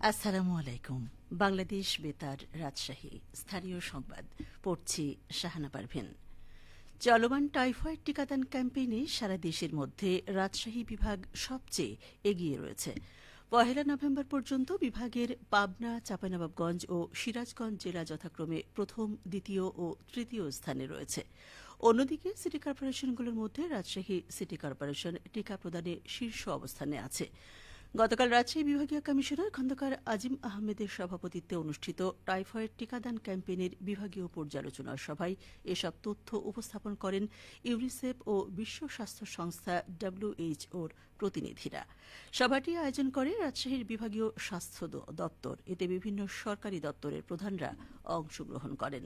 আসসালামু আলাইকুম। বাংলাদেশ বেতার রাজশাহী। স্থানীয় সংবাদ। পড়ছি শাহানা পারভিন। চলমান টাইফয়েড টিকাদান ক্যাম্পেইনে সারা দেশের মধ্যে রাজশাহী বিভাগ সবচেয়ে এগিয়ে রয়েছে। পহেলা নভেম্বর পর্যন্ত বিভাগের পাবনা, চাঁপাইনবাবগঞ্জ ও সিরাজগঞ্জ জেলা যথাক্রমে প্রথম, দ্বিতীয় ও তৃতীয় স্থানে রয়েছে। অন্যদিকে সিটি কর্পোরেশনগুলোর মধ্যে রাজশাহী সিটি কর্পোরেশন টিকা প্রদানে শীর্ষ অবস্থানে আছে। গতকাল রাজশাহী বিভাগীয় কমিশনার খন্দকার আজিম আহমেদের সভাপতিত্বে অনুষ্ঠিত টাইফয়েড টিকাদান ক্যাম্পেইনের বিভাগীয় পর্যালোচনা সভায় এসব তথ্য উপস্থাপন করেন ইউনিসেফ ও বিশ্ব স্বাস্থ্য সংস্থা ডব্লিউএইচওর প্রতিনিধিরা। সভাটি আয়োজন করে রাজশাহীর বিভাগীয় স্বাস্থ্য দপ্তর। এতে বিভিন্ন সরকারি দপ্তরের প্রধানরা অংশগ্রহণ করেন।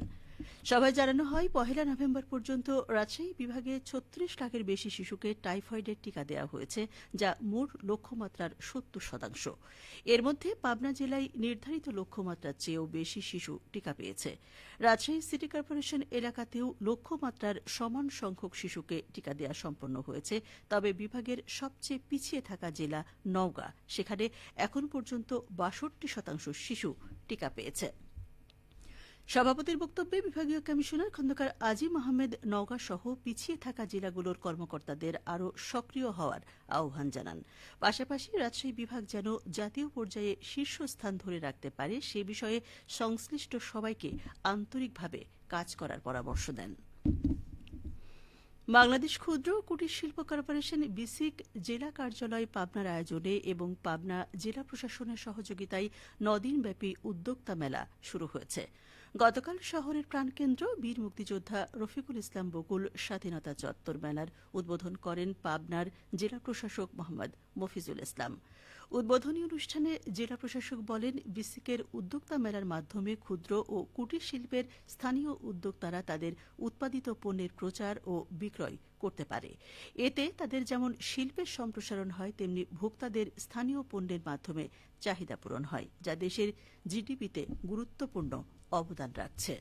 সভায় জানানো হয়, পহেলা নভেম্বর পর্যন্ত রাজশাহী বিভাগে ছত্রিশ লাখের বেশি শিশুকে টাইফয়েডের টিকা দেওয়া হয়েছে, যা মোট লক্ষ্যমাত্রার সত্তর শতাংশ। এর মধ্যে পাবনা জেলায় নির্ধারিত লক্ষ্যমাত্রার চেয়েও বেশি শিশু টিকা পেয়েছে। রাজশাহী সিটি কর্পোরেশন এলাকাতেও লক্ষ্যমাত্রার সমান সংখ্যক শিশুকে টিকা দেওয়া সম্পন্ন হয়েছে, তবে বিভাগের সবচেয়ে পিছিয়ে থাকা জেলা নওগাঁ, সেখানে এখন পর্যন্ত বাষট্টি শতাংশ শিশু টিকা পেয়েছে। সভাপতির বক্তব্যে বিভাগীয় কমিশনার খন্দকার আজিম আহমেদ নওগাঁ সহ পিছিয়ে থাকা জেলাগুলোর কর্মকর্তাদের আরও সক্রিয় হওয়ার আহ্বান জানান। পাশাপাশি রাজশাহী বিভাগ যেন জাতীয় পর্যায়ে শীর্ষস্থান ধরে রাখতে পারে, সে বিষয়ে সংশ্লিষ্ট সবাইকে আন্তরিকভাবে কাজ করার পরামর্শ দেন। বাংলাদেশ ক্ষুদ্র কুটির শিল্প কর্পোরেশন বিসিক জেলা কার্যালয় পাবনার আয়োজনে এবং পাবনা জেলা প্রশাসনের সহযোগিতায় নদিনব্যাপী উদ্যোক্তা মেলা শুরু হয়েছে। গতকাল শহরের প্রাণকেন্দ্র বীর মুক্তিযোদ্ধা রফিকুল ইসলাম বকুল স্বাধীনতা চত্বর মেলার উদ্বোধন করেন পাবনার জেলা প্রশাসক মোহাম্মদ মফিজুল ইসলাম। উদ্বোধনী অনুষ্ঠানে জেলা প্রশাসক বলেন, বিসিকের উদ্যোক্তা মেলার মাধ্যমে ক্ষুদ্র ও কুটির শিল্পের স্থানীয় উদ্যোক্তারা তাদের উৎপাদিত পণ্যের প্রচার ও বিক্রয় করতে পারে। এতে তাদের যেমন শিল্পের সম্প্রসারণ হয়, তেমনি ভোক্তাদের স্থানীয় পণ্যের মাধ্যমে চাহিদা পূরণ হয়, যা দেশের জিডিপিতে গুরুত্বপূর্ণ অবদান রাখছে।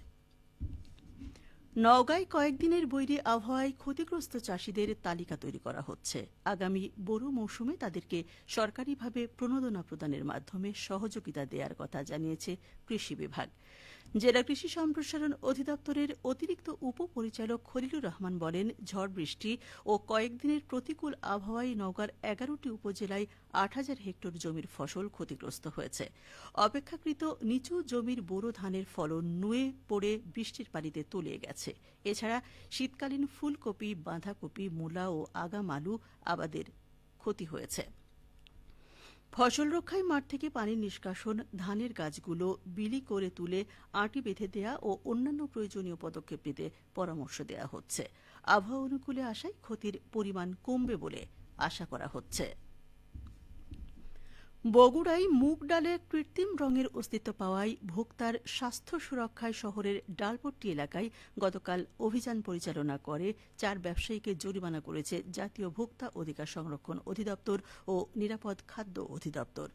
নওগাঁয় কয়েকদিনের বৈরী আবহাওয়ায় ক্ষতিগ্রস্ত চাষিদের তালিকা তৈরি করা হচ্ছে। আগামী বোরো মৌসুমে তাদেরকে সরকারিভাবে প্রণোদনা প্রদানের মাধ্যমে সহযোগিতা দেওয়ার কথা জানিয়েছে কৃষি বিভাগ। জেলা কৃষি সম্প্রসারণ অধিদপ্তরের অতিরিক্ত উপপরিচালক খলিলুর রহমান বলেন, ঝড় বৃষ্টি ও কয়েকদিনের প্রতিকূল আবহাওয়ায় নওগাঁর এগারোটি উপজেলায় আট হাজার হেক্টর জমির ফসল ক্ষতিগ্রস্ত হয়েছে। অপেক্ষাকৃত নিচু জমির বোরো ধানের ফলন নুয়ে পড়ে বৃষ্টির পানিতে তলিয়ে গেছে। এছাড়া শীতকালীন ফুলকপি, বাঁধাকপি, মূলা ও আগাম আলু আবাদের ক্ষতি হয়েছে। ফসল রক্ষায় মাঠ থেকে পানি নিষ্কাশন, ধানের গাছগুলো বিলি করে তুলে আঁটি বেঁধে দেয়া ও অন্যান্য প্রয়োজনীয় পদক্ষেপ নিতে পরামর্শ দেওয়া হচ্ছে। আবহাওয়া অনুকূলে আসায় ক্ষতির পরিমাণ কমবে বলে আশা করা হচ্ছে। বগুড়ায় মুগ ডালে কৃত্রিম রঙের অস্তিত্ব পাওয়ায় ভোক্তার স্বাস্থ্য সুরক্ষায় শহরের ডালপট্টি এলাকায় গতকাল অভিযান পরিচালনা করে চার ব্যবসায়ীকে জরিমানা করেছে জাতীয় ভোক্তা অধিকার সংরক্ষণ অধিদপ্তর ও নিরাপদ খাদ্য অধিদপ্তর।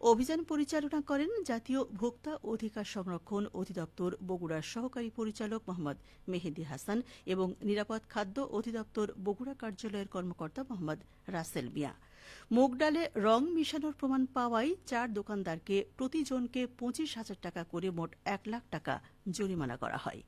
অভিযান পরিচালনা করেন জাতীয় ভোক্তা অধিকার সংরক্ষণ অধিদপ্তর বগুড়ার সহকারী পরিচালক মোহাম্মদ মেহেদি হাসান এবং নিরাপদ খাদ্য অধিদপ্তর বগুড়া কার্যালয়ের কর্মকর্তা মোহাম্মদ রাসেল মিয়া। মুগ ডালে রং মিশানোর প্রমাণ পাওয়ায় চার দোকানদারকে প্রতিজনকে পঁচিশ হাজার টাকা করে মোট এক লাখ টাকা জরিমানা করা হয়।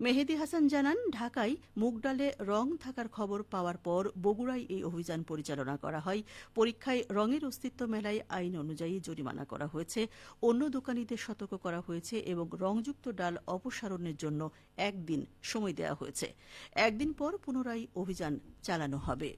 মেহেদি হাসান জানান, ঢাকায় মুগ ডালে রং থাকার খবর পাওয়ার পর বগুড়ায় এই অভিযান পরিচালনা করা হয়। পরীক্ষায় রঙের অস্তিত্ব মেলায় আইন অনুযায়ী জরিমানা করা হয়েছে। অন্য দোকানীদের সতর্ক করা হয়েছে এবং রংযুক্ত ডাল অপসারণের জন্য একদিন সময় দেওয়া হয়েছে। একদিন পর পুনরায় অভিযান চালানো হবে।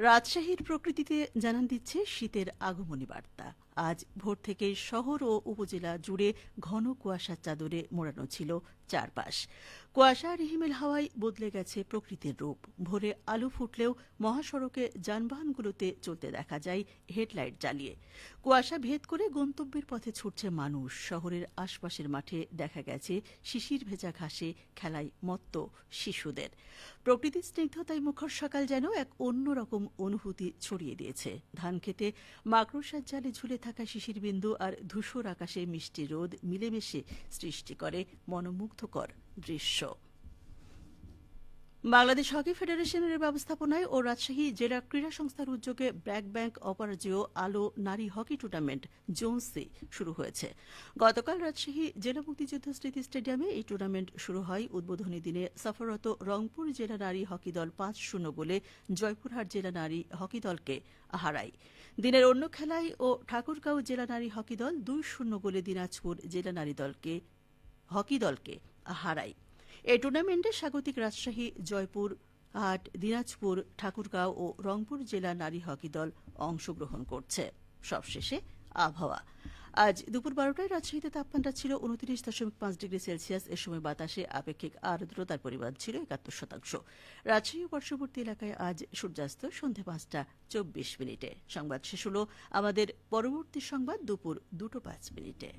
রাজশাহীর প্রকৃতিতে জানান দিচ্ছে শীতের আগমনী বার্তা। আজ ভোর থেকে শহর ও উপজেলা জুড়ে ঘন কুয়াশার চাদরে মোড়ানো ছিল চারপাশ। কুয়াশা রিহিমেল হাওয়ায় বদলে গেছে প্রকৃতির রূপ। ভোরে আলো ফুটলেও মহাসড়কে যানবাহনগুলোতে চলতে দেখা যায় হেডলাইট জ্বালিয়ে। কুয়াশা ভেদ করে গন্তব্যের পথে ছুটছে মানুষ। শহরের আশপাশের মাঠে দেখা গেছে শিশির ভেজা ঘাসে খেলায় মত্ত শিশুদের। প্রকৃতির স্নিগ্ধতায় মুখর সকাল যেন এক অন্যরকম অনুভূতি ছড়িয়ে দিয়েছে। ধান খেতে মাকড়সার জালে ঝুলে থাকা শিশির বিন্দু আর ধূসর আকাশে মিষ্টি রোদ মিলেমিশে সৃষ্টি করে মনোমুগ্ধকর দৃশ্য। বাংলাদেশ হকি ফেডারেশনের ব্যবস্থাপনায় ও রাজশাহী জেলা ক্রীড়া সংস্থার উদ্যোগে ব্ল্যাক ব্যাংক অপরাজেয় আলো নারী হকি টুর্নামেন্ট, জোন সি, শুরু হয়েছে। গতকাল রাজশাহী জেলা মুক্তিযুদ্ধ স্মৃতি স্টেডিয়ামে এই টুর্নামেন্ট শুরু হয়। উদ্বোধনী দিনে সফররত রংপুর জেলা নারী হকি দল পাঁচ শূন্য গোলে জয়পুরহাট জেলা নারী হকি দলকে হারায়। দিনের অন্য খেলায় ও ঠাকুরগাঁও জেলা নারী হকি দল দুই শূন্য গোলে দিনাজপুর জেলা নারী দলকে, হকি দলকে হারায়। এই টুর্নামেন্টে স্বাগতিক রাজশাহী, জয়পুর হাট দিনাজপুর, ঠাকুরগাঁও ও রংপুর জেলা নারী হকি দল অংশগ্রহণ করছে। সবশেষে আবহাওয়া। আজ দুপুর বারোটায় রাজশাহীতে তাপমাত্রা ছিল উনত্রিশ দশমিক পাঁচ ডিগ্রি সেলসিয়াস। এ সময় বাতাসে আপেক্ষিক আর্দ্রতার পরিমাণ ছিল একাত্তর শতাংশ। রাজশাহী পার্শ্ববর্তী এলাকায় আজ সূর্যাস্ত সন্ধে পাঁচটা চব্বিশ মিনিটে। সংবাদ শেষ হল আমাদের পরবর্তী সংবাদ দুপুর দুটো পাঁচ মিনিটে।